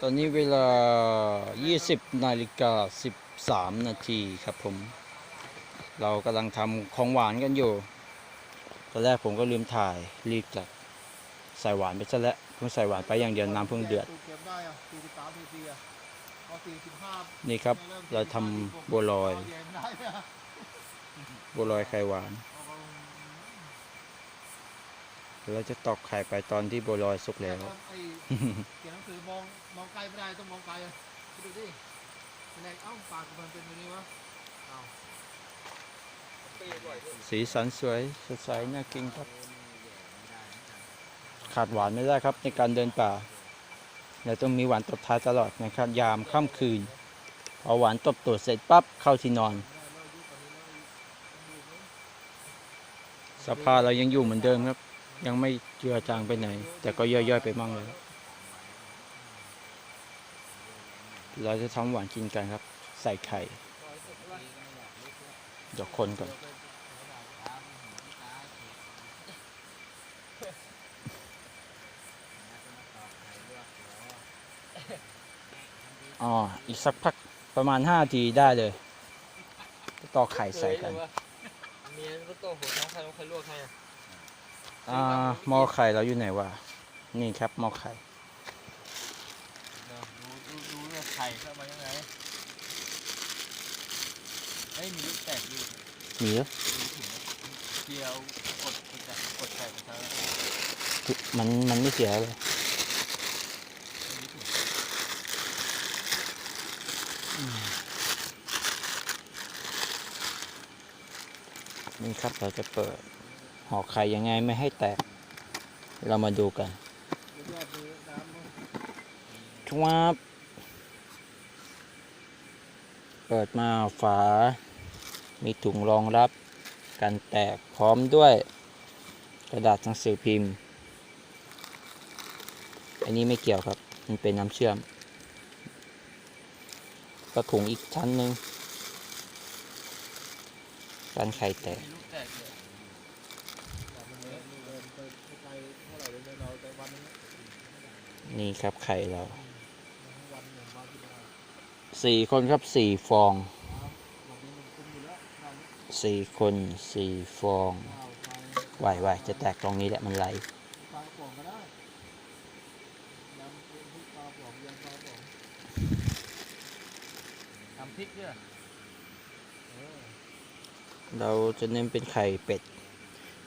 ตอนนี้เวลา 20 นาฬิกา 13 นาทีครับผม เรากำลังทำของหวานกันอยู่ ตอนแรกผมก็ลืมถ่าย รีบจัดใส่หวานไปซะแล้ว เพิ่งใส่หวานไปอย่างเดียวน้ำเพิ่งเดือด นี่ครับ เราทำบัวลอย บัวลอยไข่หวาน เอาเอาเราจะตอกไข่ไปตอนที่บัวลอยสุกแล้วไอ้เขียนหนังสือมองมองไกลไม่ได้ต้องมองไกลอะคิดดูดิแสดงเอ้าปากมันเป็นแบบนี้วะเอ้าสีสันสวยสดใสน่ากินครับ ขาดหวานไม่ได้ครับในการเดินป่าเราต้องมีหวานตบท้ายตลอดนะครับ ยามค่ำคืนพอหวานตบตัวเสร็จปั๊บเข้าที่นอน สภาพเรายังอยู่เหมือนเดิมครับ ยังไม่เจือจางไปไหน แต่ก็ย่อยๆไปมั่งเลยเราจะทำหวานกินกันครับ ใส่ไข่เดี๋ยวคนก่อนอ๋อ อีกสักพักประมาณ5นาทีได้เลยตอกไข่ใส่กันเมียก็โตหัวน้องใครน้องใครลวกให้ อะอ่าหม้อไข่เราอยู่ไหนวะ นี่ครับหม้อไข่เดี๋ยวดูดูดูเรื่องไข่เข้ามายังไงเฮ้ยมีลูกแตกอยู่มีเหรอดูถึงเดียวกดกดกดไข่ไปทั้งมันมันไม่เสียเลย มีถุงนี่ครับเราจะเปิด ห่อไข่ยังไงไม่ให้แตก เรามาดูกันยอดมือน้ำมั้งชวบเปิดมาฝา มีถุงรองรับกันแตกพร้อมด้วยกระดาษหนังสือพิมพ์ อันนี้ไม่เกี่ยวครับ มันเป็นน้ำเชื่อม ก็ถุงอีกชั้นหนึ่งกันไข่แตก มีลูกแตกเลย แต่มันเดินเดินไปไม่ไกลเท่าไหร่เลยเราแต่วันนึง นี่ครับไข่เราวันหนึ่งวันที่มาสี่คนครับสี่ฟองวันนี้มันคุ้มอยู่แล้วเราสี่คนสี่ฟองเอาไปไหวไหวจะแตกตรงนี้แหละมันไหลปลากระป๋องก็ได้ยำเป็นพริกปลากระป๋องยำปลากระป๋องทำพริกเนี่ยเออเราจะเน้นเป็นไข่เป็ด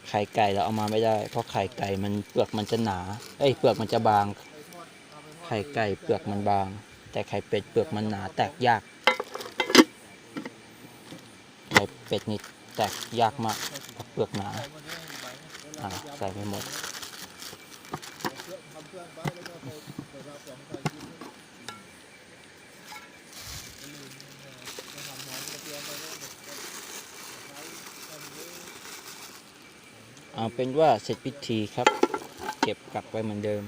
ไข่ไก่เราเอามาไม่ได้ เพราะไข่ไก่มันเปลือกมันจะหนา เอ้ยเปลือกมันจะบาง ไข่ไก่เปลือกมันบาง แต่ไข่เป็ดเปลือกมันหนาแตกยาก ไข่เป็ดนี่แตกยากมากเปลือกหนาอ่าใส่ไปหมดเอาเป็นว่าเสร็จพิธีครับ เก็บกลับไว้เหมือนเดิม